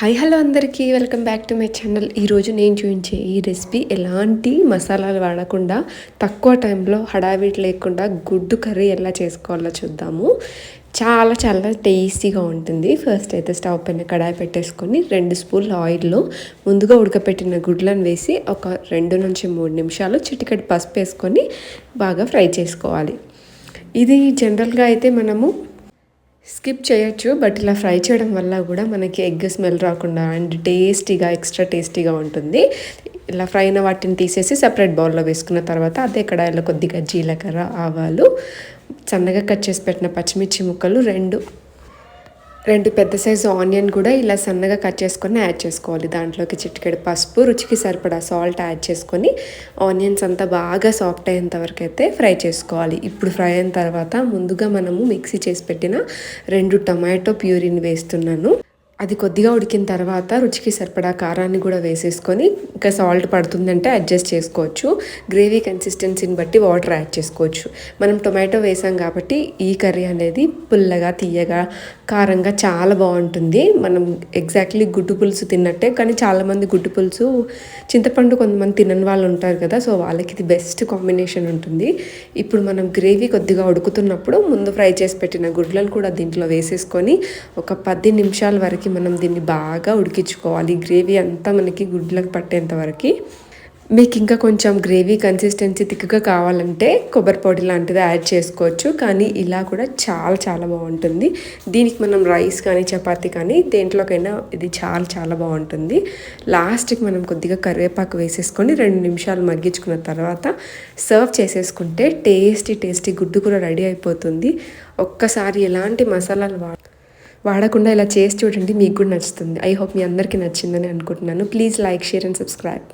Hi hello అందరికీ. Welcome back to my channel ఈరోజు నేను చూపించే ఈ రెసిపీ ఎలాంటి మసాలాలు వాడకుండా తక్కువ టైంలో హడావిడి లేకుండా గుడ్డు కర్రీ ఎలా చేసుకోవాలో చూద్దాము. చాలా చాలా టేస్టీగా ఉంటుంది. ఫస్ట్ అయితే స్టవ్ పైన కడాయి పెట్టేసుకొని రెండు స్పూన్లు ఆయిల్లో ముందుగా ఉడకపెట్టిన గుడ్లను వేసి ఒక రెండు నుంచి మూడు నిమిషాలు చిటికటి పసుపు వేసుకొని బాగా ఫ్రై చేసుకోవాలి. ఇది జనరల్గా అయితే మనము స్కిప్ చేయొచ్చు బట్ ఇలా ఫ్రై చేయడం వల్ల కూడా మనకి ఎగ్ స్మెల్ రాకుండా అండ్ టేస్టీగా ఎక్స్ట్రా టేస్టీగా ఉంటుంది. ఇలా ఫ్రై అయిన వాటిని తీసేసి సపరేట్ బౌల్లో వేసుకున్న తర్వాత అదే కడాయిలో కొద్దిగా జీలకర్ర ఆవాలు సన్నగా కట్ చేసి పెట్టిన పచ్చిమిర్చి ముక్కలు రెండు రెండు పెద్ద సైజు ఆనియన్ కూడా ఇలా సన్నగా కట్ చేసుకొని యాడ్ చేసుకోవాలి. దాంట్లోకి చిటికెడు పసుపు రుచికి సరిపడా సాల్ట్ యాడ్ చేసుకొని ఆనియన్స్ అంతా బాగా సాఫ్ట్ అయ్యేంత వరకు అయితే ఫ్రై చేసుకోవాలి. ఇప్పుడు ఫ్రై అయిన తర్వాత ముందుగా మనము మిక్సీ చేసి పెట్టిన రెండు టమాటో ప్యూరిని వేస్తున్నాను. అది కొద్దిగా ఉడికిన తర్వాత రుచికి సరిపడా కారాన్ని కూడా వేసేసుకొని ఇంకా సాల్ట్ పడుతుందంటే అడ్జస్ట్ చేసుకోవచ్చు. గ్రేవీ కన్సిస్టెన్సీని బట్టి వాటర్ యాడ్ చేసుకోవచ్చు. మనం టొమాటో వేసాం కాబట్టి ఈ కర్రీ అనేది పుల్లగా తీయగా కారంగా చాలా బాగుంటుంది. మనం ఎగ్జాక్ట్లీ గుడ్డు పులుసు తిన్నట్టే కానీ చాలామంది గుడ్డు పులుసు చింతపండు కొంతమంది తినని వాళ్ళు ఉంటారు కదా సో వాళ్ళకి ఇది బెస్ట్ కాంబినేషన్ ఉంటుంది. ఇప్పుడు మనం గ్రేవీ కొద్దిగా ఉడుకుతున్నప్పుడు ముందు ఫ్రై చేసి పెట్టిన గుడ్లను కూడా దీంట్లో వేసేసుకొని ఒక పది నిమిషాల వరకు మనం దీన్ని బాగా ఉడికించుకోవాలి. గ్రేవీ అంతా మనకి గుడ్లకు పట్టేంత వరకు. మీకు ఇంకా కొంచెం గ్రేవీ కన్సిస్టెన్సీ థిక్గా కావాలంటే కొబ్బరి పొడి లాంటిది యాడ్ చేసుకోవచ్చు. కానీ ఇలా కూడా చాలా చాలా బాగుంటుంది. దీనికి మనం రైస్ కానీ చపాతి కానీ దేంట్లోకైనా ఇది చాలా చాలా బాగుంటుంది. లాస్ట్కి మనం కొద్దిగా కరివేపాకు వేసేసుకొని రెండు నిమిషాలు మగ్గించుకున్న తర్వాత సర్వ్ చేసేసుకుంటే టేస్టీ టేస్టీ గుడ్డు కూడా రెడీ అయిపోతుంది. ఒక్కసారి ఎలాంటి మసాలాలు వాడు వాడకుండా ఇలా చేసి చూడండి మీకు కూడా నచ్చుతుంది. ఐ హోప్ మీ అందరికీ నచ్చిందని అనుకుంటున్నాను. Please like share and subscribe